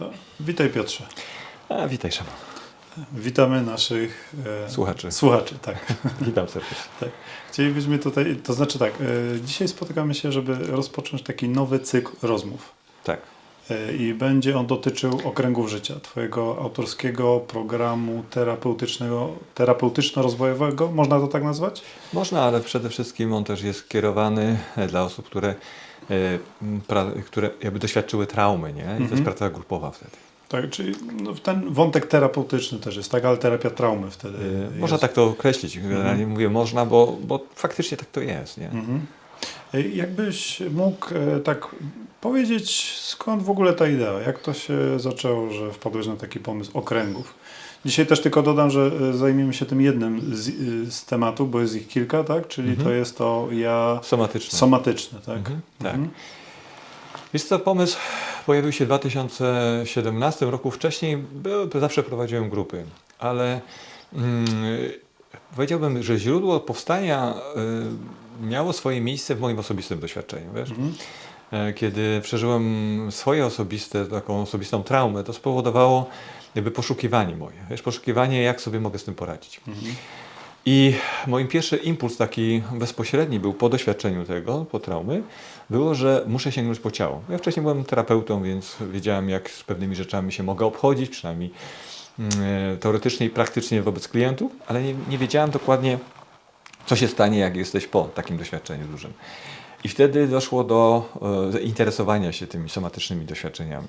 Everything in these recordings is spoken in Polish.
To witaj Piotrze. A, witaj Szymon. Witamy naszych e, Słuchaczy. Słuchaczy, tak. Witam serdecznie. tak. Chcielibyśmy tutaj, to znaczy tak, e, dzisiaj spotykamy się, żeby rozpocząć taki nowy cykl rozmów. Tak. E, I będzie on dotyczył okręgów życia, Twojego autorskiego programu terapeutycznego, terapeutyczno-rozwojowego, można to tak nazwać? Można, ale przede wszystkim on też jest kierowany e, dla osób, które, które jakby doświadczyły traumy, nie? I to jest praca grupowa wtedy. Tak, czyli no, ten wątek terapeutyczny też jest, tak, ale terapia traumy wtedy E, jest. Można tak to określić. Generalnie mówię można, bo, bo faktycznie tak to jest, nie? Mhm. E, Jakbyś mógł e, tak powiedzieć, skąd w ogóle ta idea? Jak to się zaczęło, że wpadłeś na taki pomysł okręgów? Dzisiaj też tylko dodam, że e, zajmiemy się tym jednym z, e, z tematów, bo jest ich kilka, tak? Czyli to jest to ja Somatyczne. somatyczne, tak? Mhm, tak. Mhm. Jest to pomysł, pojawił się w 2017 roku. Wcześniej zawsze prowadziłem grupy, ale mm, powiedziałbym, że źródło powstania y, miało swoje miejsce w moim osobistym doświadczeniu. Wiesz? Mhm. Kiedy przeżyłem swoje osobiste, taką osobistą traumę, to spowodowało jakby poszukiwanie moje. Wiesz, poszukiwanie, jak sobie mogę z tym poradzić. Mhm. I moim pierwszy impuls taki bezpośredni był po doświadczeniu tego, po traumy, było, że muszę sięgnąć po ciało. Ja wcześniej byłem terapeutą, więc wiedziałem, jak z pewnymi rzeczami się mogę obchodzić, przynajmniej mm, teoretycznie i praktycznie wobec klientów, ale nie, nie wiedziałem dokładnie, co się stanie, jak jesteś po takim doświadczeniu dużym. I wtedy doszło do e, zainteresowania się tymi somatycznymi doświadczeniami.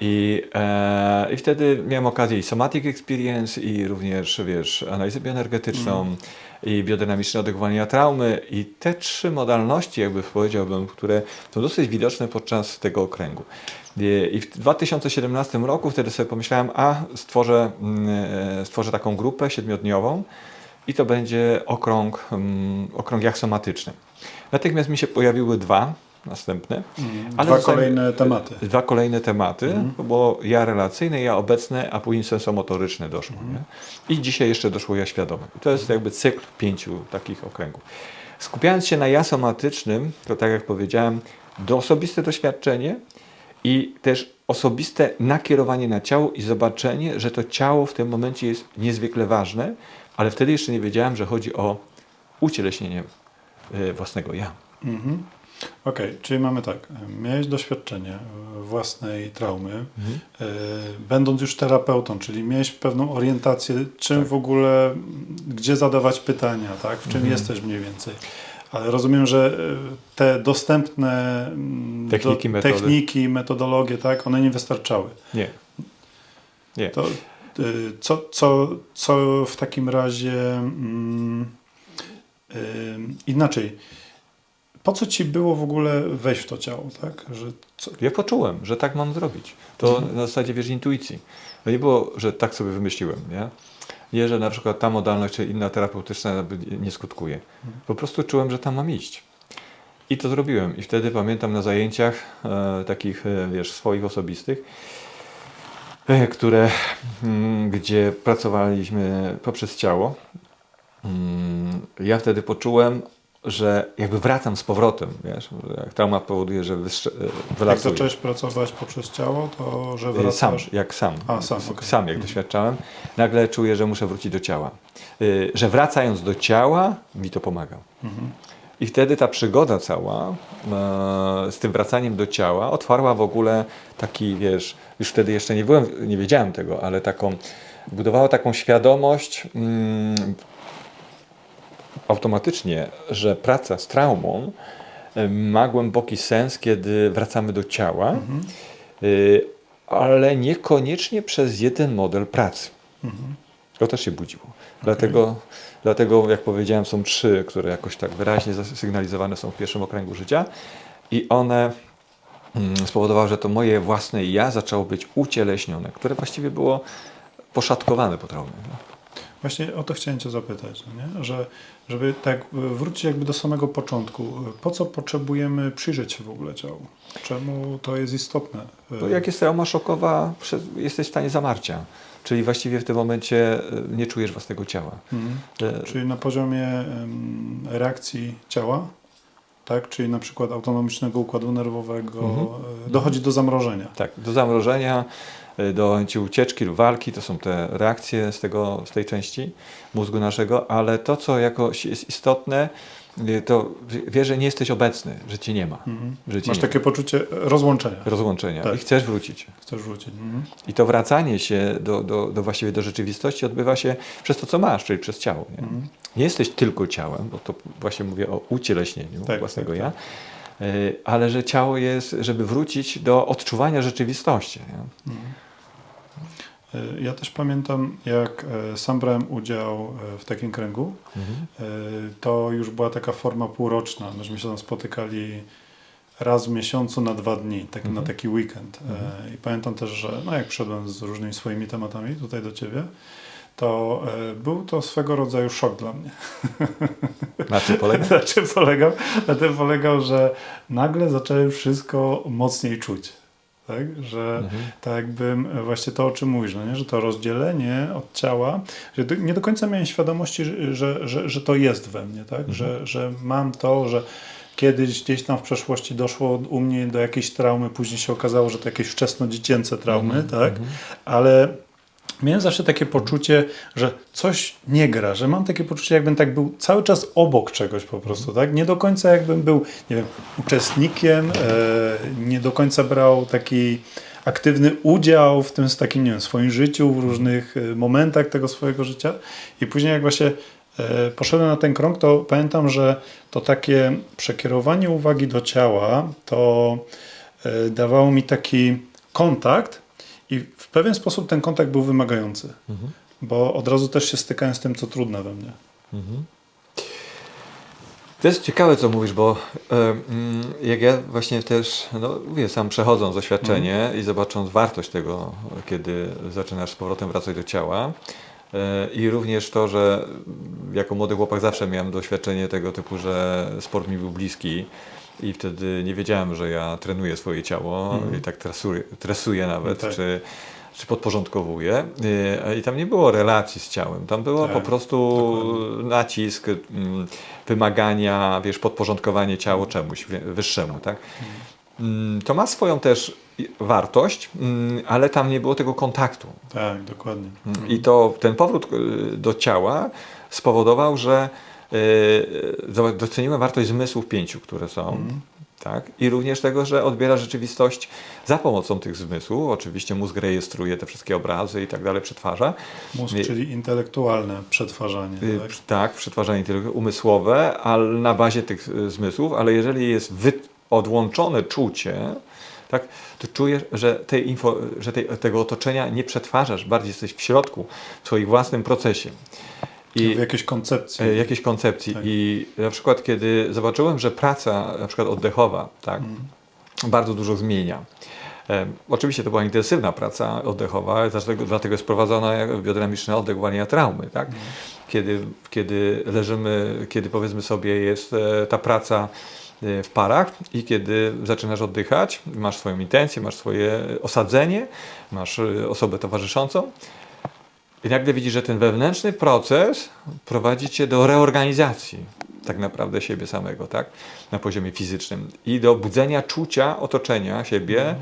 I, e, I wtedy miałem okazję i somatic experience, i również, wiesz, analizę bioenergetyczną, i biodynamiczne odegłowanie traumy. I te trzy modalności, jakby powiedziałbym, które są dosyć widoczne podczas tego okręgu. I i w 2017 roku wtedy sobie pomyślałem, a stworzę, mm, e, stworzę taką grupę siedmiodniową i to będzie okrąg, mm, okrągiach somatycznych. Natychmiast mi się pojawiły dwa następne. Dwa zostały- kolejne tematy. Dwa kolejne tematy, bo ja relacyjne, ja obecne, a później sensomotoryczne doszło. Nie? I dzisiaj jeszcze doszło ja świadome. I to jest jakby cykl pięciu takich okręgów. Skupiając się na ja somatycznym, to tak jak powiedziałem, do osobiste doświadczenie i też osobiste nakierowanie na ciało i zobaczenie, że to ciało w tym momencie jest niezwykle ważne, ale wtedy jeszcze nie wiedziałem, że chodzi o ucieleśnienie y, własnego ja. Mhm. Okej, czyli mamy tak, miałeś doświadczenie e, własnej traumy, Mhm. e, będąc już terapeutą, czyli miałeś pewną orientację, czym Tak. w ogóle, gdzie zadawać pytania, tak, w czym Mhm. jesteś mniej więcej. Ale rozumiem, że e, te dostępne mm, Techniki, metody. techniki, metodologie, tak, one nie wystarczały. Nie. Nie. To y, co, co, co w takim razie mm, inaczej? Po co ci było w ogóle wejść w to ciało, tak? Że co, Ja poczułem, że tak mam zrobić. To na zasadzie, wiesz, intuicji. To nie było, że tak sobie wymyśliłem, nie? Nie, że na przykład ta modalność czy inna terapeutyczna nie skutkuje. Po prostu czułem, że tam mam iść. I to zrobiłem. I wtedy pamiętam na zajęciach e, takich, e, wiesz, swoich osobistych, e, które, mm, gdzie pracowaliśmy poprzez ciało, mm, ja wtedy poczułem, że jakby wracam z powrotem, wiesz, jak trauma powoduje, że e, jak wylatuję. zacząłeś pracować poprzez ciało, to że Y, wracasz... Sam, jak sam. A, sam, okej. Sam, jak doświadczałem, nagle czuję, że muszę wrócić do ciała. Y, Że wracając do ciała, mi to pomaga. Mhm. I wtedy ta przygoda cała e, z tym wracaniem do ciała otwarła w ogóle taki, wiesz, już wtedy jeszcze nie byłem, nie wiedziałem tego, ale taką, budowała taką świadomość mm, automatycznie, że praca z traumą ma głęboki sens, kiedy wracamy do ciała, y, ale niekoniecznie przez jeden model pracy. Mhm. To też się budziło. Dlatego, dlatego, jak powiedziałem, są trzy, które jakoś tak wyraźnie zasygnalizowane są w pierwszym okręgu życia i one mm, spowodowały, że to moje własne ja zaczęło być ucieleśnione, które właściwie było poszatkowane po traumie. Właśnie o to chciałem Cię zapytać, no nie? że żeby tak wrócić jakby do samego początku. Po co potrzebujemy przyjrzeć się w ogóle ciału? Czemu to jest istotne? Bo jak jest trauma szokowa, jesteś w stanie zamarcia. Czyli właściwie w tym momencie y, nie czujesz własnego ciała. Mhm. E, Czyli na poziomie reakcji ciała tak? Czyli na przykład autonomicznego układu nerwowego, Mhm. e, dochodzi do zamrożenia. Tak, do zamrożenia, do chęci ucieczki lub walki, to są te reakcje z, tego, z tej części mózgu naszego, ale to, co jakoś jest istotne, y, to wiesz, że nie jesteś obecny, że cię nie ma, Mhm. że Masz nie takie poczucie rozłączenia. ma. rozłączenia Tak. i chcesz wrócić. Chcesz wrócić. Mhm. I to wracanie się do, do, do właściwie do rzeczywistości odbywa się przez to, co masz, czyli przez ciało. Nie, Mhm. nie jesteś tylko ciałem, bo to właśnie mówię o ucieleśnieniu Tak, własnego tak, ja, y, ale że ciało jest, żeby wrócić do odczuwania rzeczywistości. Nie? E, Ja też pamiętam, jak e, sam brałem udział e, w takim kręgu, Mhm. to już była taka forma półroczna. Myśmy się tam spotykali raz w miesiącu na dwa dni, tak, Mhm. na taki weekend. E, I pamiętam też, że no jak przyszedłem z różnymi swoimi tematami tutaj do Ciebie, to był to swego rodzaju szok dla mnie. Na czym polega? Na czym polegał? Na tym polegał, że nagle zacząłem wszystko mocniej czuć. Tak? Że Mhm. tak jakbym e, właśnie to, o czym mówisz, no nie? że to rozdzielenie od ciała, że nie do końca miałem świadomości, że, że, że, to jest we mnie, tak? że, że mam to, że kiedyś gdzieś tam w przeszłości doszło u mnie do jakiejś traumy, później się okazało, że to jakieś wczesnodziecięce traumy, tak? ale miałem zawsze takie poczucie, że coś nie gra, że mam takie poczucie, jakbym tak był cały czas obok czegoś po prostu, tak? Nie do końca jakbym był, nie wiem, uczestnikiem, e, nie do końca brał taki aktywny udział w tym takim, nie wiem, swoim życiu, w różnych e, momentach tego swojego życia i później jak właśnie e, poszedłem na ten krąg, to pamiętam, że to takie przekierowanie uwagi do ciała, to dawało mi taki kontakt i w pewien sposób ten kontakt był wymagający, Mhm. bo od razu też się stykałem z tym, co trudne we mnie. Mhm. To jest ciekawe, co mówisz, bo mm, jak ja właśnie też, no mówię, sam przechodząc doświadczenie i zobacząc wartość tego, kiedy zaczynasz z powrotem wracać do ciała e, i również to, że jako młody chłopak zawsze miałem doświadczenie tego typu, że sport mi był bliski i wtedy nie wiedziałem, że ja trenuję swoje ciało i tak tresuję, tresuję nawet, Tak. czy czy podporządkowuję. Yy, I tam nie było relacji z ciałem. Tam było Tak, po prostu nacisk, mm, wymagania, wiesz, podporządkowanie ciało czemuś wyższemu, tak? Mm, To ma swoją też wartość, mm, ale tam nie było tego kontaktu. Tak, dokładnie. I to ten powrót y, do ciała spowodował, że y, doceniłem wartość zmysłów pięciu, które są. Tak? I również tego, że odbiera rzeczywistość za pomocą tych zmysłów. Oczywiście mózg rejestruje te wszystkie obrazy i tak dalej, przetwarza. Mózg, I- czyli intelektualne przetwarzanie. Y, Tak? Tak, przetwarzanie umysłowe, ale na bazie tych y, zmysłów, ale jeżeli jest wy, odłączone czucie, tak, to czujesz, że, tej info, że tej, tego otoczenia nie przetwarzasz, bardziej jesteś w środku, w swoim własnym procesie. I w jakiejś koncepcji. e, jakiejś koncepcji. Tak. I na przykład, kiedy zobaczyłem, że praca na przykład oddechowa, tak, Mm. bardzo dużo zmienia. E, oczywiście to była intensywna praca oddechowa, dlatego, dlatego jest prowadzona biodynamiczny oddech traumy. Tak? Kiedy, kiedy leżymy, kiedy powiedzmy sobie jest e, ta praca e, w parach i kiedy zaczynasz oddychać, masz swoją intencję, masz swoje osadzenie, masz osobę towarzyszącą, i nagle widzisz, że ten wewnętrzny proces prowadzi cię do reorganizacji tak naprawdę siebie samego, tak? Na poziomie fizycznym i do budzenia czucia otoczenia siebie, e,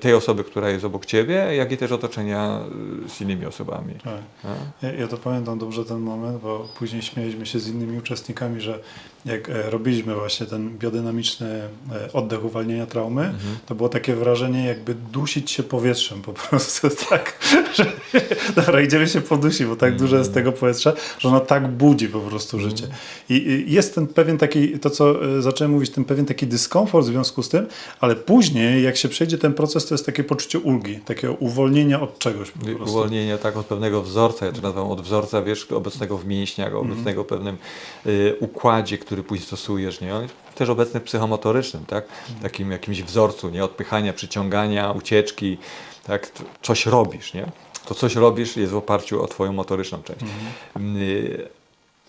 tej osoby, która jest obok ciebie, jak i też otoczenia e, z innymi osobami. Tak. Ja, ja to pamiętam dobrze ten moment, bo później śmialiśmy się z innymi uczestnikami, że jak e, robiliśmy właśnie ten biodynamiczny e, oddech uwalniania traumy, Mhm. to było takie wrażenie, jakby dusić się powietrzem po prostu, tak, że dobra, idziemy się podusić, bo tak Mhm. dużo jest tego powietrza, że ono tak budzi po prostu życie. I, I jest ten pewien taki, to co e, zacząłem mówić, ten pewien taki dyskomfort w związku z tym, ale później, jak się przejdzie ten proces, to jest takie poczucie ulgi, takiego uwolnienia od czegoś po prostu. Uwolnienie tak od pewnego wzorca, ja to nazywam od wzorca, wiesz, obecnego w mięśniach, obecnego w pewnym y, układzie, który później stosujesz, nie? On Też obecny w psychomotorycznym, tak? Takim jakimś wzorcu, nie? Odpychania, przyciągania, ucieczki, tak? Coś robisz, nie? To coś robisz jest w oparciu o twoją motoryczną część. Y,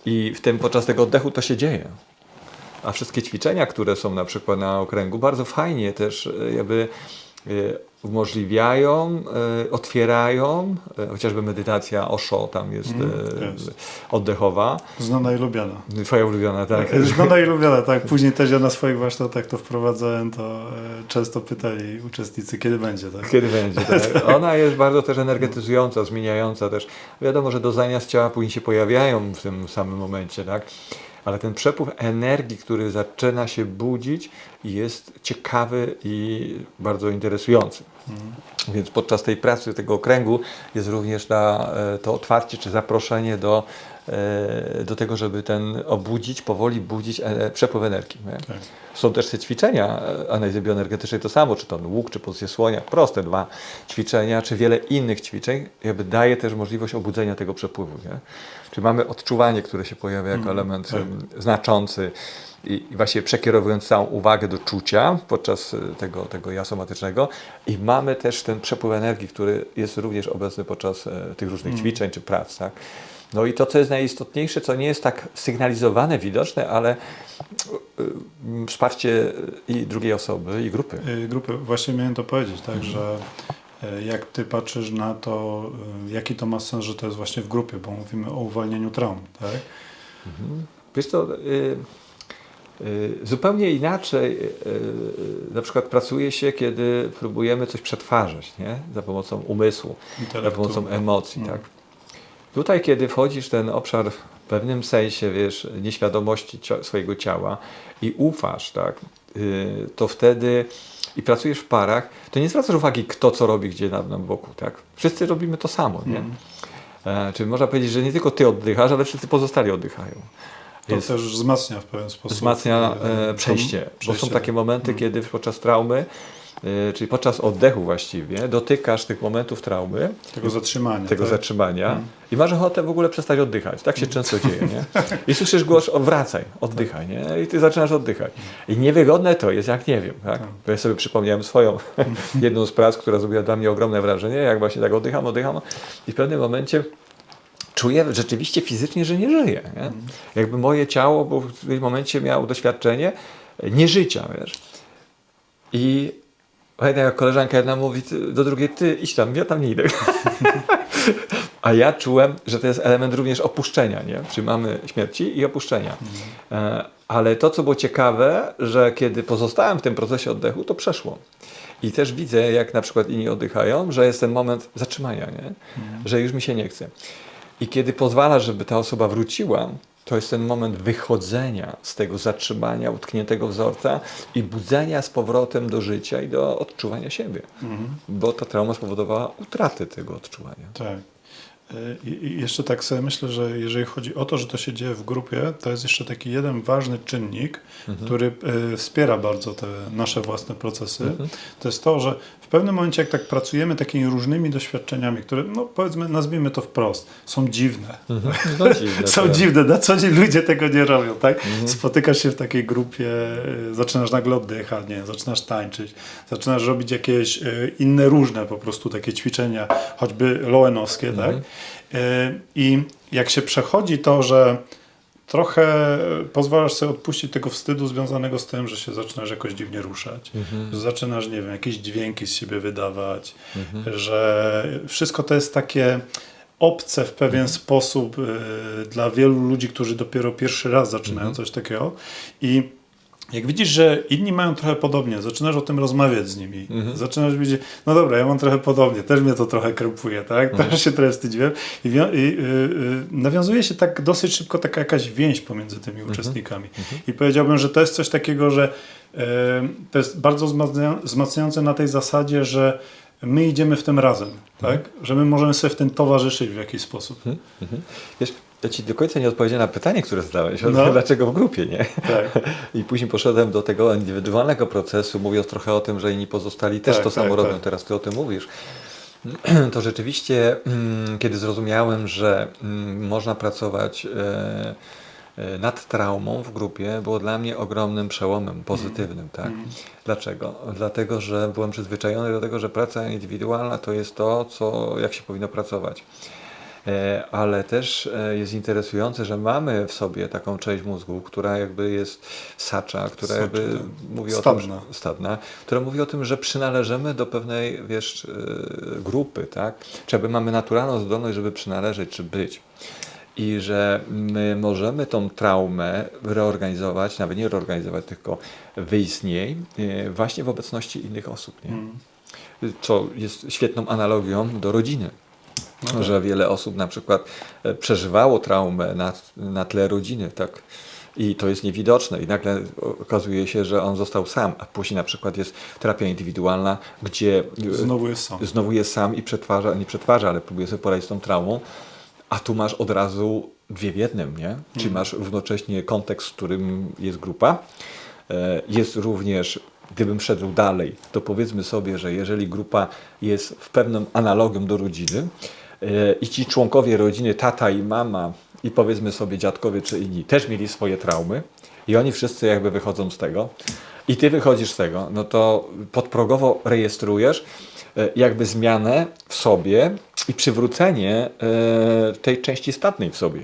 I w tym podczas tego oddechu to się dzieje. A wszystkie ćwiczenia, które są na przykład na okręgu, bardzo fajnie też e, jakby y, umożliwiają, y, otwierają, chociażby medytacja Osho tam jest, y, jest. oddechowa. Znana i lubiana. Twoja ulubiona, tak? Znana i lubiana, tak. Później też ja na swoich warsztatach to wprowadzałem, to e, często pytali uczestnicy, kiedy będzie, tak? Kiedy będzie, tak? Ona jest bardzo też energetyzująca, zmieniająca też. Wiadomo, że doznania z ciała później się pojawiają w tym samym momencie, tak? Ale ten przepływ energii, który zaczyna się budzić, jest ciekawy i bardzo interesujący. Więc podczas tej pracy, tego okręgu jest również ta, e, to otwarcie czy zaproszenie do, do tego, żeby ten obudzić, powoli budzić e, przepływ energii. Tak. Są też te ćwiczenia e, analizy bioenergetycznej, to samo, czy to łuk, czy pozycję słonia, proste dwa ćwiczenia, czy wiele innych ćwiczeń, jakby daje też możliwość obudzenia tego przepływu. Nie? Czyli mamy odczuwanie, które się pojawia jako element tak. znaczący i i właśnie przekierowując całą uwagę do czucia podczas e, tego, tego ja somatycznego i mamy też ten przepływ energii, który jest również obecny podczas e, tych różnych ćwiczeń czy prac. Tak? No i to, co jest najistotniejsze, co nie jest tak sygnalizowane, widoczne, ale y, y, wsparcie i drugiej osoby, i grupy. Y, Grupy, właśnie miałem to powiedzieć, tak, że e, jak ty patrzysz na to, jaki to ma sens, że to jest właśnie w grupie, bo mówimy o uwalnianiu traum, tak? Wiesz co, y, y, zupełnie inaczej y, na przykład pracuje się, kiedy próbujemy coś przetwarzać, nie? Za pomocą umysłu, za pomocą emocji, Mm. tak? Tutaj, kiedy wchodzisz w ten obszar w pewnym sensie, wiesz, nieświadomości cia- swojego ciała i ufasz, tak, y, to wtedy i pracujesz w parach, to nie zwracasz uwagi, kto co robi, gdzie na, na boku, tak? Wszyscy robimy to samo, nie? Mm. E, czyli można powiedzieć, że nie tylko ty oddychasz, ale wszyscy pozostali oddychają. To Jest- też wzmacnia w pewien sposób. wzmacnia e, e, przejście, bo przejście są takie momenty, Mm. kiedy podczas traumy, czyli podczas oddechu właściwie, dotykasz tych momentów traumy, Tego zatrzymania. tego tak? zatrzymania Mm. i masz ochotę w ogóle przestać oddychać. Tak się często dzieje, nie? I słyszysz głos, wracaj, oddychaj, nie? I ty zaczynasz oddychać. I niewygodne to jest, jak nie wiem, tak? Tak. Bo ja sobie przypomniałem swoją, jedną z prac, która zrobiła dla mnie ogromne wrażenie, jak właśnie tak oddycham, oddycham i w pewnym momencie czuję rzeczywiście fizycznie, że nie żyję. Nie? Jakby moje ciało bo w tym momencie miało doświadczenie nieżycia, wiesz. I pamiętam, jak koleżanka jedna mówi do drugiej, ty idź tam, ja tam nie idę. A ja czułem, że to jest element również opuszczenia, nie? Czyli mamy śmierci i opuszczenia. E, Ale to, co było ciekawe, że kiedy pozostałem w tym procesie oddechu, to przeszło. I też widzę, jak na przykład inni oddychają, że jest ten moment zatrzymania, nie? że już mi się nie chce. I kiedy pozwala, żeby ta osoba wróciła, to jest ten moment wychodzenia z tego zatrzymania, utkniętego wzorca i budzenia z powrotem do życia i do odczuwania siebie. Mhm. Bo ta trauma spowodowała utratę tego odczuwania. Tak. I jeszcze tak sobie myślę, że jeżeli chodzi o to, że to się dzieje w grupie, to jest jeszcze taki jeden ważny czynnik, który y, wspiera bardzo te nasze własne procesy. To jest to, że w pewnym momencie, jak tak pracujemy takimi różnymi doświadczeniami, które, no powiedzmy, nazwijmy to wprost, są dziwne. No dziwne, Są tak. dziwne, na co dzień ludzie tego nie robią, tak? Spotykasz się w takiej grupie, y, zaczynasz nagle oddychać, nie, zaczynasz tańczyć, zaczynasz robić jakieś y, inne różne po prostu takie ćwiczenia, choćby loenowskie, tak? Y, I jak się przechodzi to, że trochę pozwalasz sobie odpuścić tego wstydu związanego z tym, że się zaczynasz jakoś dziwnie ruszać, że zaczynasz, nie wiem, jakieś dźwięki z siebie wydawać, że wszystko to jest takie obce w pewien sposób y, dla wielu ludzi, którzy dopiero pierwszy raz zaczynają coś takiego. I jak widzisz, że inni mają trochę podobnie, zaczynasz o tym rozmawiać z nimi, zaczynasz widzieć, no dobra, ja mam trochę podobnie, też mnie to trochę krępuje, tak? Też się trochę wstydziłem i, i y, y, nawiązuje się tak dosyć szybko taka jakaś więź pomiędzy tymi uczestnikami. I powiedziałbym, że to jest coś takiego, że y, to jest bardzo wzmacnia- wzmacniające na tej zasadzie, że my idziemy w tym razem, tak? Że my możemy sobie w tym towarzyszyć w jakiś sposób. Mhm. Wiesz, ja ci do końca nie odpowiedziałem na pytanie, które zadałeś. No. Dlaczego w grupie, nie? Tak. I później poszedłem do tego indywidualnego procesu, mówiąc trochę o tym, że inni pozostali też Tak, to samo tak, robią. tak. Teraz ty o tym mówisz. To rzeczywiście, mm, kiedy zrozumiałem, że mm, można pracować e, e, nad traumą w grupie, było dla mnie ogromnym przełomem pozytywnym. Tak? Dlaczego? Dlatego, że byłem przyzwyczajony do tego, że praca indywidualna to jest to, co, jak się powinno pracować. E, Ale też e, jest interesujące, że mamy w sobie taką część mózgu, która jakby jest sacza, która jakby tak. mówi o Stadna. tym, że- stadna, która mówi o tym, że przynależymy do pewnej, wiesz, e, grupy, tak? Czy jakby mamy naturalną zdolność, żeby przynależeć, czy być. I że my możemy tą traumę reorganizować, nawet nie reorganizować, tylko wyjść z niej właśnie w obecności innych osób. Nie? Mm. Co jest świetną analogią do rodziny. No tak. Że wiele osób na przykład e, przeżywało traumę na, na tle rodziny, tak? I to jest niewidoczne. I nagle okazuje się, że on został sam, a później na przykład jest terapia indywidualna, gdzie e, Znowu jest sam. znowu jest sam i przetwarza, nie przetwarza, ale próbuje sobie poradzić z tą traumą, a tu masz od razu dwie w jednym, nie? Czyli masz równocześnie kontekst, w którym jest grupa. E, Jest również, gdybym szedł dalej, to powiedzmy sobie, że jeżeli grupa jest w pewnym analogią do rodziny i ci członkowie rodziny, tata i mama i powiedzmy sobie dziadkowie czy inni też mieli swoje traumy i oni wszyscy jakby wychodzą z tego i ty wychodzisz z tego, no to podprogowo rejestrujesz e, jakby zmianę w sobie i przywrócenie e, tej części statnej w sobie.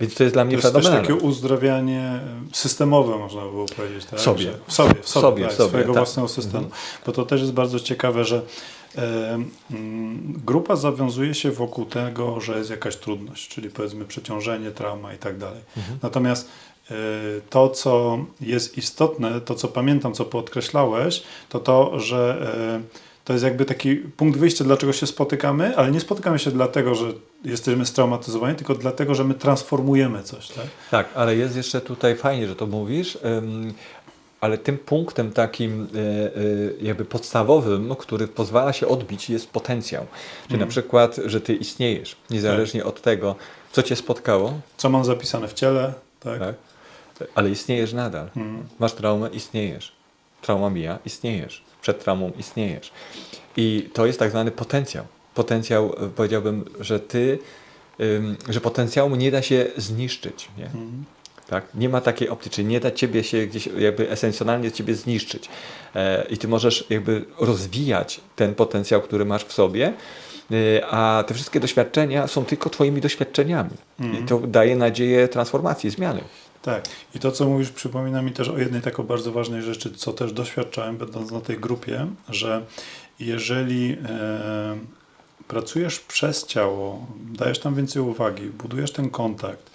Więc to jest dla To mnie jest też fenomenalne. takie uzdrawianie systemowe, można by było powiedzieć. Tak? W sobie. W sobie, w sobie, sobie, tak, w sobie, swojego tak. własnego systemu. Bo to też jest bardzo ciekawe, że e, grupa zawiązuje się wokół tego, że jest jakaś trudność, czyli powiedzmy przeciążenie, trauma i tak dalej. Mhm. Natomiast e, to, co jest istotne, to co pamiętam, co podkreślałeś, to to, że e, to jest jakby taki punkt wyjścia, dlaczego się spotykamy, ale nie spotykamy się dlatego, że jesteśmy straumatyzowani, tylko dlatego, że my transformujemy coś. Tak? Tak, ale jest jeszcze tutaj fajnie, że to mówisz, ale tym punktem takim y, y, jakby podstawowym, który pozwala się odbić jest potencjał. Czyli na przykład, że ty istniejesz, niezależnie od tego, co cię spotkało, Co mam zapisane w ciele, tak? tak? ale istniejesz nadal. Mhm. Masz traumę, istniejesz. Trauma mija, istniejesz. Przed traumą istniejesz. I to jest tak zwany potencjał. Potencjał, y, powiedziałbym, że ty, że potencjału nie da się zniszczyć. Nie? Mhm. Tak? Nie ma takiej opcji, czyli nie da ciebie się gdzieś jakby esencjonalnie ciebie zniszczyć. E, I ty możesz jakby rozwijać ten potencjał, który masz w sobie, e, a te wszystkie doświadczenia są tylko twoimi doświadczeniami. Mhm. I to daje nadzieję transformacji, zmiany. Tak. I to, co mówisz, przypomina mi też o jednej taką bardzo ważnej rzeczy, co też doświadczałem, będąc na tej grupie, że jeżeli e, pracujesz przez ciało, dajesz tam więcej uwagi, budujesz ten kontakt, mm,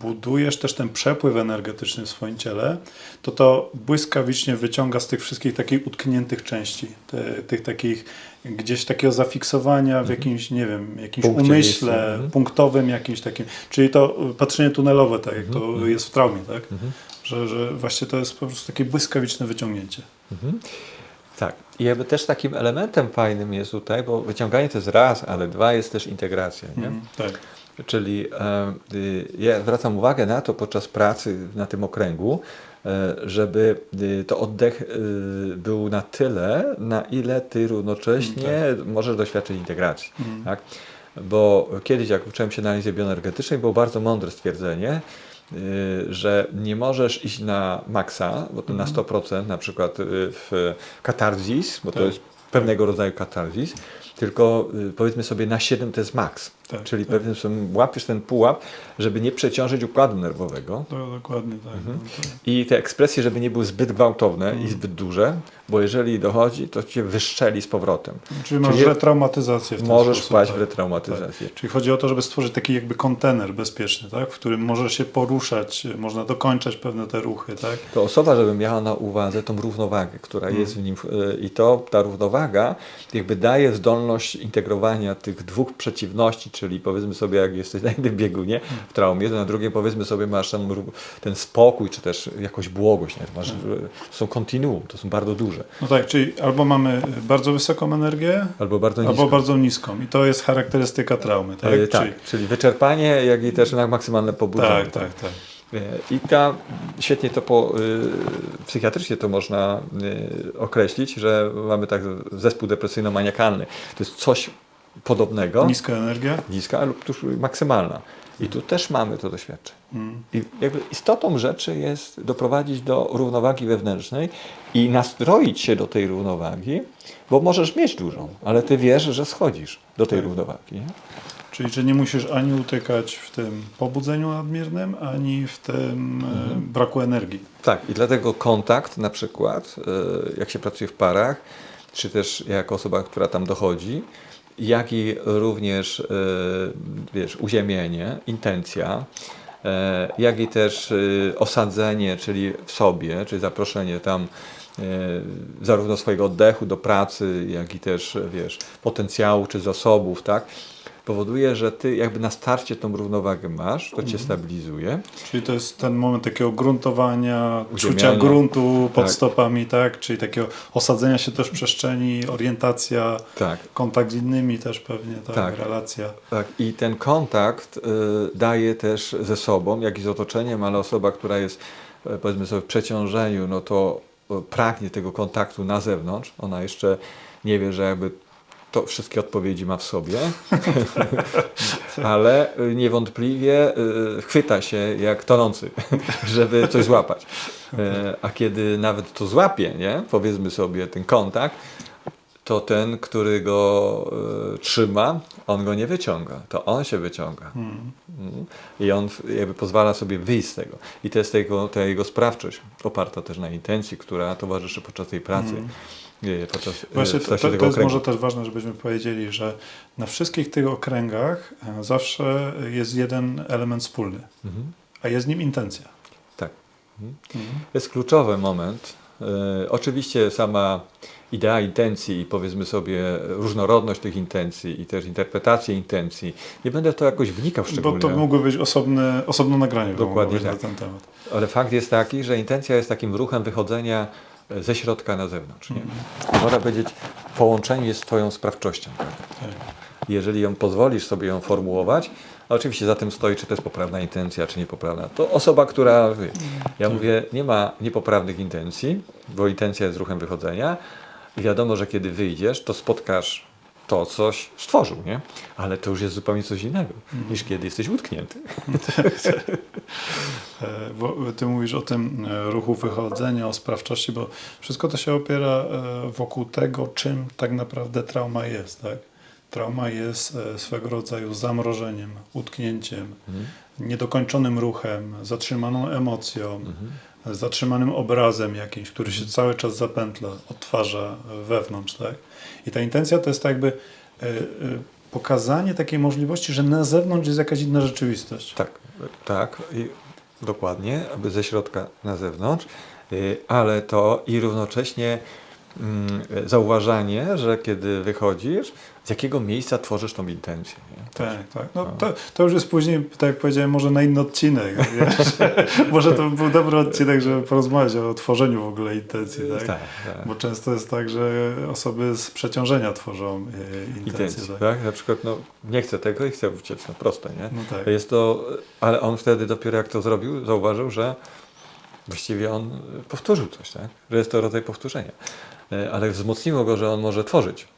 budujesz też ten przepływ energetyczny w swoim ciele, to to błyskawicznie wyciąga z tych wszystkich takich utkniętych części, te, tych takich gdzieś takiego zafiksowania w jakimś, nie wiem, jakimś Punkcie, umyśle, miejscu, mhm. punktowym jakimś takim, czyli to patrzenie tunelowe, tak jak to Mhm, jest w traumie, tak? Że, że właśnie to jest po prostu takie błyskawiczne wyciągnięcie. Mhm. Tak. I jakby też takim elementem fajnym jest tutaj, bo wyciąganie to jest raz, ale dwa jest też integracja. Nie? Mhm, tak. Czyli e, ja zwracam uwagę na to podczas pracy na tym okręgu, e, żeby y, to oddech był na tyle, na ile ty równocześnie możesz doświadczyć integracji. Mhm. Tak? Bo kiedyś, jak uczyłem się analizy bioenergetycznej, było bardzo mądre stwierdzenie, że nie możesz iść na maksa, bo to na 100%, na przykład w katarzis, bo to Tak. jest pewnego rodzaju katarzis, tylko powiedzmy sobie na 7 to jest maks. Tak, Czyli tak. pewnym sobie łapiesz ten pułap, żeby nie przeciążyć układu nerwowego. To dokładnie tak. Mhm. I te ekspresje, żeby nie były zbyt gwałtowne Mhm. i zbyt duże, bo jeżeli dochodzi, to cię wyszczeli z powrotem. Czyli masz Czyli retraumatyzację w ten Możesz sposób, wpaść tak. w retraumatyzację. Czyli chodzi o to, żeby stworzyć taki jakby kontener bezpieczny, tak? w którym może się poruszać, można dokończać pewne te ruchy, tak? To osoba, żeby miała na uwadze tą równowagę, która Mhm. jest w nim y, i to ta równowaga jakby daje zdolność integrowania tych dwóch przeciwności, czyli powiedzmy sobie jak jesteś na jednym biegunie w traumie, to na drugim powiedzmy sobie masz ró- ten spokój, czy też jakąś błogość, nie? masz, Mhm. y, są kontinuum, to są bardzo duże, No tak, czyli albo mamy bardzo wysoką energię, albo bardzo niskie. albo bardzo niską. I to jest charakterystyka traumy, tak? E, tak, Czyli, czyli wyczerpanie, jak i też maksymalne pobudzenie. tak, tak, tak. E, I ta, świetnie to po, y, psychiatrycznie to można y, określić, że mamy tak zespół depresyjno-maniakalny. To jest coś podobnego, Niska energia, niska lub tuż maksymalna. I tu też mamy to doświadczenie. Mm. I jakby istotą rzeczy jest doprowadzić do równowagi wewnętrznej i nastroić się do tej równowagi, bo możesz mieć dużą, ale ty wiesz, że schodzisz do tej równowagi. Nie? Czyli, że nie musisz ani utykać w tym pobudzeniu nadmiernym, ani w tym e, braku energii. Tak, i dlatego kontakt na przykład, e, jak się pracuje w parach, czy też jako osoba, która tam dochodzi, jak i również e, wiesz, uziemienie, intencja, e, jak i też e, osadzenie, czyli w sobie, czyli zaproszenie tam zarówno swojego oddechu do pracy, jak i też wiesz, potencjału czy zasobów, tak? Powoduje, że ty jakby na starcie tą równowagę masz, to cię stabilizuje. Czyli to jest ten moment takiego gruntowania, czucia Uziemiania. gruntu pod Tak. stopami, tak? Czyli takiego osadzenia się też w przestrzeni, orientacja, Tak. kontakt z innymi też pewnie, tak? Tak. Relacja. Tak, i ten kontakt y, daje też ze sobą, jak i z otoczeniem, ale osoba, która jest e, powiedzmy sobie w przeciążeniu, no to e, pragnie tego kontaktu na zewnątrz. Ona jeszcze nie wie, że jakby to wszystkie odpowiedzi ma w sobie, ale y, niewątpliwie y, chwyta się jak tonący, żeby coś złapać. E, A kiedy nawet to złapie, nie? powiedzmy sobie ten kontakt, to ten, który go e, trzyma, on go nie wyciąga. To on się wyciąga. Mm. Mm. I on jakby pozwala sobie wyjść z tego. I to jest jego, ta jego sprawczość, oparta też na intencji, która towarzyszy podczas tej pracy. Podczas e. Właśnie to, to, to jest może też ważne, żebyśmy powiedzieli, że na wszystkich tych okręgach e, zawsze jest jeden element wspólny, Mhm. a jest nim intencja. Tak. Mhm. Mhm. To jest kluczowy moment. E, oczywiście sama idea intencji i powiedzmy sobie różnorodność tych intencji i też interpretację intencji. Nie będę w to jakoś wnikał Bo szczególnie. to mógłby być osobne, osobne nagranie Dokładnie mogło tak. na ten temat. Ale fakt jest taki, że intencja jest takim ruchem wychodzenia ze środka na zewnątrz. Nie? Można powiedzieć, połączenie jest Twoją sprawczością. prawda? Tak. Jeżeli ją pozwolisz sobie ją formułować, a oczywiście za tym stoi, czy to jest poprawna intencja, czy niepoprawna. To osoba, która. wie, Ja mówię, nie ma niepoprawnych intencji, bo intencja jest ruchem wychodzenia. I wiadomo, że kiedy wyjdziesz, to spotkasz to, coś stworzył, nie? Ale to już jest zupełnie coś innego, niż kiedy jesteś utknięty. E, Bo ty mówisz o tym e, ruchu wychodzenia, o sprawczości, bo wszystko to się opiera e, wokół tego, czym tak naprawdę trauma jest. Tak? Trauma jest swego rodzaju zamrożeniem, utknięciem, niedokończonym ruchem, zatrzymaną emocją, zatrzymanym obrazem jakimś, który się cały czas zapętla, odtwarza wewnątrz. Tak? I ta intencja to jest tak jakby e, e, pokazanie takiej możliwości, że na zewnątrz jest jakaś inna rzeczywistość. Tak, tak, i dokładnie, aby ze środka na zewnątrz, y, ale to i równocześnie zauważanie, że kiedy wychodzisz, z jakiego miejsca tworzysz tą intencję. Tak, tak. No, to, to już jest później, tak jak powiedziałem, może na inny odcinek. Może to by był dobry odcinek, żeby porozmawiać o tworzeniu w ogóle intencji. Tak? tak. tak. Bo często jest tak, że osoby z przeciążenia tworzą e, intencje. Tak? tak? Na przykład, no, nie chcę tego i chcę uciec, no proste, nie? No tak. Jest to, ale on wtedy dopiero jak to zrobił, zauważył, że właściwie on powtórzył coś, tak? Że jest to rodzaj powtórzenia. Y, Ale wzmocniło go, że on może tworzyć,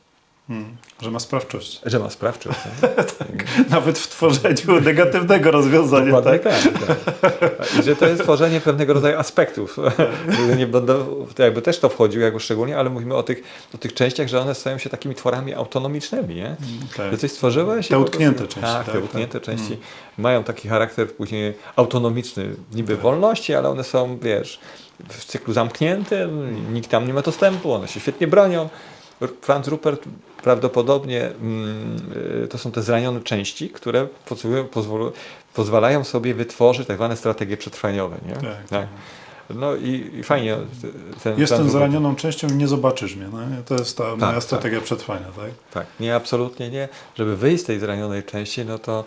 Mm, że ma sprawczość. że ma sprawczość. nie? Nawet w tworzeniu negatywnego rozwiązania. Dokładnie Tak? tak, tak. I że to jest tworzenie pewnego rodzaju aspektów. nie będą, to jakby też to wchodził jakby szczególnie, ale mówimy o tych, o tych częściach, że one stają się takimi tworami autonomicznymi, nie? Tak. Że coś stworzyłeś. Te utknięte prostu- części, Tak, tak, te tak. utknięte części Mm. mają taki charakter później autonomiczny, niby wolności, ale one są, wiesz, w cyklu zamkniętym, nikt tam nie ma dostępu, one się świetnie bronią. Franz Rupert prawdopodobnie mm, y, to są te zranione części, które pozwolu- pozwalają sobie wytworzyć tak zwane strategie przetrwaniowe. Nie? Tak, tak. No i, i fajnie. Ten Jestem zranioną częścią i nie zobaczysz mnie. No? To jest ta moja tak. strategia przetrwania. Tak? Tak, nie, absolutnie nie. Żeby wyjść z tej zranionej części, no to,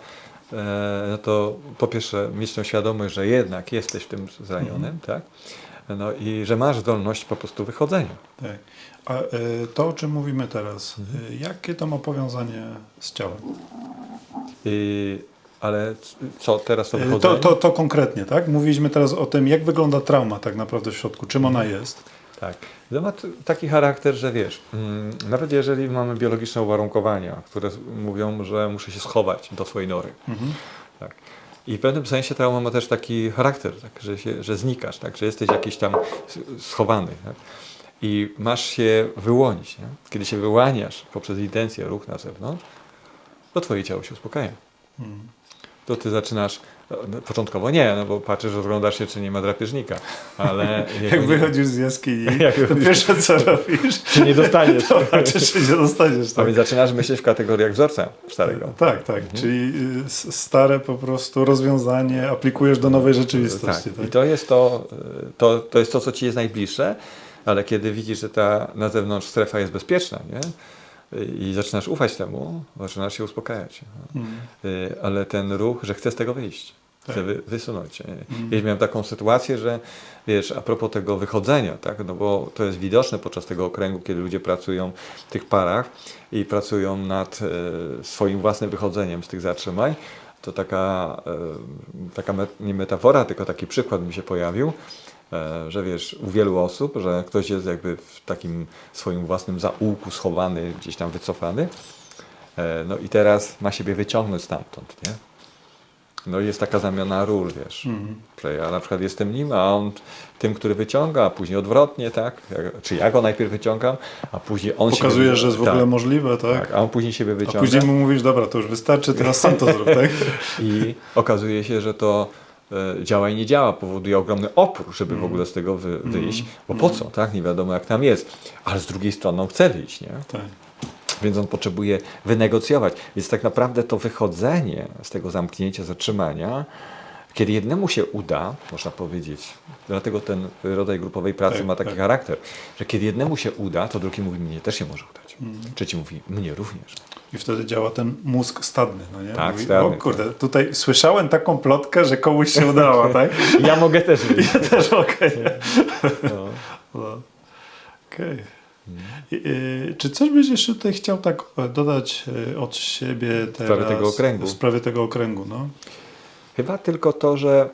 e, no to po pierwsze mieć tą świadomość, że jednak jesteś tym zranionym, tak? No i że masz zdolność po prostu wychodzenia. Tak. A y, to, o czym mówimy teraz, Mhm. y, jakie to ma powiązanie z ciałem? I, ale co teraz to Y, wychodzenie? To, to, to konkretnie, tak? Mówiliśmy teraz o tym, jak wygląda trauma tak naprawdę w środku, czym ona Mhm. jest. Tak. To ma t- taki charakter, że wiesz, mm, nawet jeżeli mamy biologiczne uwarunkowania, które mówią, że muszę się schować do swojej nory, Mhm. tak, I w pewnym sensie trauma ma też taki charakter, tak, że, się, że znikasz, tak, że jesteś jakiś tam schowany. Tak? I masz się wyłonić. Nie? Kiedy się wyłaniasz poprzez intencję, ruch na zewnątrz, to twoje ciało się uspokaja. Mm. To ty zaczynasz, początkowo nie, no bo patrzysz, rozglądasz się, czy nie ma drapieżnika, ale Jak wychodzisz z jaskini, Jak to pierwsze co robisz, czy nie dostaniesz. to patrzysz, czy nie dostaniesz. A Tak, więc zaczynasz myśleć w kategoriach wzorca starego. tak, tak. czyli y, stare po prostu rozwiązanie aplikujesz do nowej rzeczywistości. Tak. Tak. I to jest to, y, to, to jest to, co ci jest najbliższe, ale kiedy widzisz, że ta na zewnątrz strefa jest bezpieczna, nie? I zaczynasz ufać temu, zaczynasz się uspokajać. Mm. Y, Ale ten ruch, że chcę z tego wyjść, Tak. wy, wysunąć. Y, Kiedyś miałem taką sytuację, że wiesz, a propos tego wychodzenia, tak? no bo to jest widoczne podczas tego okręgu, kiedy ludzie pracują w tych parach i pracują nad e, swoim własnym wychodzeniem z tych zatrzymań, to taka, e, taka met, nie metafora, tylko taki przykład mi się pojawił, że wiesz, u wielu osób, że ktoś jest jakby w takim swoim własnym zaułku schowany, gdzieś tam wycofany, e, no i teraz ma siebie wyciągnąć stamtąd, nie? No i jest taka zamiana ról, wiesz, że ja na przykład jestem nim, a on tym, który wyciąga, a później odwrotnie, tak? Czy ja go najpierw wyciągam, a później on Pokazujesz, siebie... że jest w ogóle tak, możliwe, tak? tak, a on później siebie A wyciąga później mu mówisz, dobra, to już wystarczy, teraz sam to zrób, tak? i okazuje się, że to e, działa i nie działa, powoduje ogromny opór, żeby w ogóle z tego wy, wyjść, bo po co, tak? Nie wiadomo jak tam jest, ale z drugiej strony on chce wyjść, nie? tak. Więc on potrzebuje wynegocjować. Więc tak naprawdę to wychodzenie z tego zamknięcia, zatrzymania, kiedy jednemu się uda, można powiedzieć, dlatego ten rodzaj grupowej pracy Tak, ma taki tak. charakter, że kiedy jednemu się uda, to drugi mówi, mnie też się może udać. Mm. Trzeci mówi, mnie również. I wtedy działa ten mózg stadny, no nie? Tak, Mówi, stadny, O kurde, tutaj słyszałem taką plotkę, że komuś się udało, tak? Ja mogę też wyjść. Też okej. No. No. Okej. I, y, Czy coś byś jeszcze tutaj chciał tak e, dodać e, od siebie teraz? sprawie tego okręgu. W sprawie tego okręgu, no. Chyba tylko to, że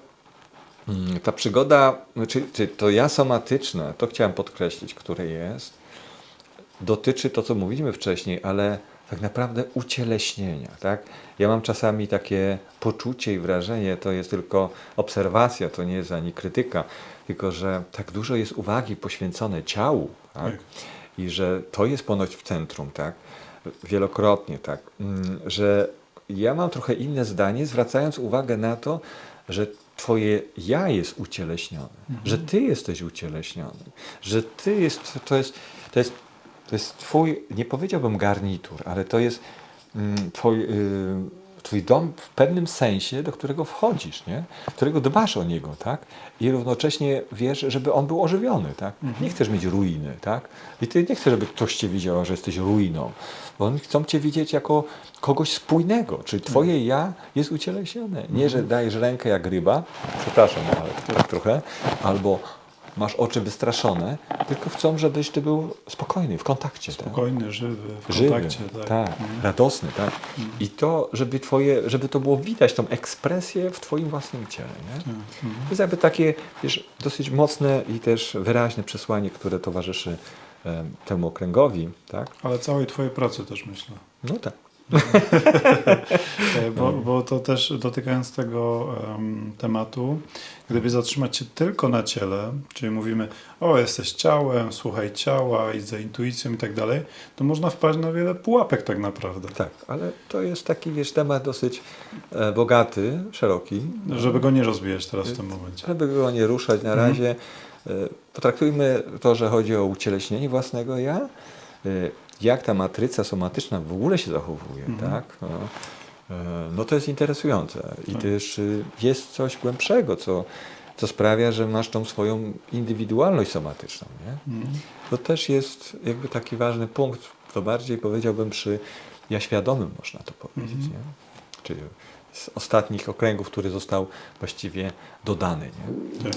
mm, ta przygoda, czy, czy to ja somatyczne, to chciałem podkreślić, które jest, dotyczy to, co mówiliśmy wcześniej, ale tak naprawdę ucieleśnienia. Tak? Ja mam czasami takie poczucie i wrażenie, to jest tylko obserwacja, to nie jest ani krytyka, tylko że tak dużo jest uwagi poświęcone ciału. Tak? Tak. I że to jest ponoć w centrum, tak? Wielokrotnie, tak. Mm, Że ja mam trochę inne zdanie, zwracając uwagę na to, że Twoje ja jest ucieleśnione, że Ty jesteś ucieleśniony, że Ty jest, to jest, to jest, to jest Twój, nie powiedziałbym garnitur, ale to jest mm, twój, y, twój dom w pewnym sensie, do którego wchodzisz, nie? którego dbasz o niego, tak? I równocześnie wiesz, żeby on był ożywiony, tak? Nie chcesz mieć ruiny, tak? I ty nie chcesz, żeby ktoś cię widział, że jesteś ruiną, bo oni chcą cię widzieć jako kogoś spójnego, czyli twoje ja jest ucieleśnione. Nie, że dajesz rękę jak ryba, przepraszam, ale trochę, albo masz oczy wystraszone, tylko chcą, żebyś ty był spokojny, w kontakcie. tak? Spokojny, żywy, w żywy, kontakcie. tak, Tak. Mhm. radosny, tak. I to, żeby twoje, żeby to było widać, tą ekspresję w twoim własnym ciele, nie? Mhm. To jest jakby takie, wiesz, dosyć mocne i też wyraźne przesłanie, które towarzyszy em, temu okręgowi, tak? Ale całej twojej pracy też myślę. No tak. E, Bo, bo to też dotykając tego em, tematu, gdyby zatrzymać się tylko na ciele, czyli mówimy, o jesteś ciałem, słuchaj ciała, idź za intuicją i tak dalej, to można wpaść na wiele pułapek tak naprawdę. Tak, ale to jest taki, wiesz, temat dosyć e, bogaty, szeroki. Żeby go nie rozbijać teraz w tym momencie. Żeby go nie ruszać na razie, e, potraktujmy to, że chodzi o ucieleśnienie własnego ja, e, jak ta matryca somatyczna w ogóle się zachowuje, tak? No, no to jest interesujące i Tak. też y, jest coś głębszego, co, co sprawia, że masz tą swoją indywidualność somatyczną, nie? Mhm. To też jest jakby taki ważny punkt, to bardziej powiedziałbym przy ja świadomym można to powiedzieć, Mhm. nie? Czyli z ostatnich okręgów, który został właściwie dodany, nie?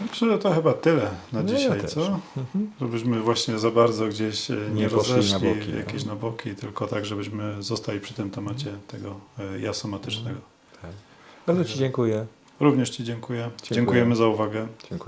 Myślę, że to chyba tyle na No ja dzisiaj, też. co? Mhm. Żebyśmy właśnie za bardzo gdzieś e, nie, Nie poszli na rozeszli boki, no. jakieś na boki, tylko tak, żebyśmy zostali przy tym temacie tego e, ja somatycznego. Tak. Bardzo Ci dziękuję. Również Ci dziękuję. Dziękuję. Dziękujemy za uwagę. Dziękuję.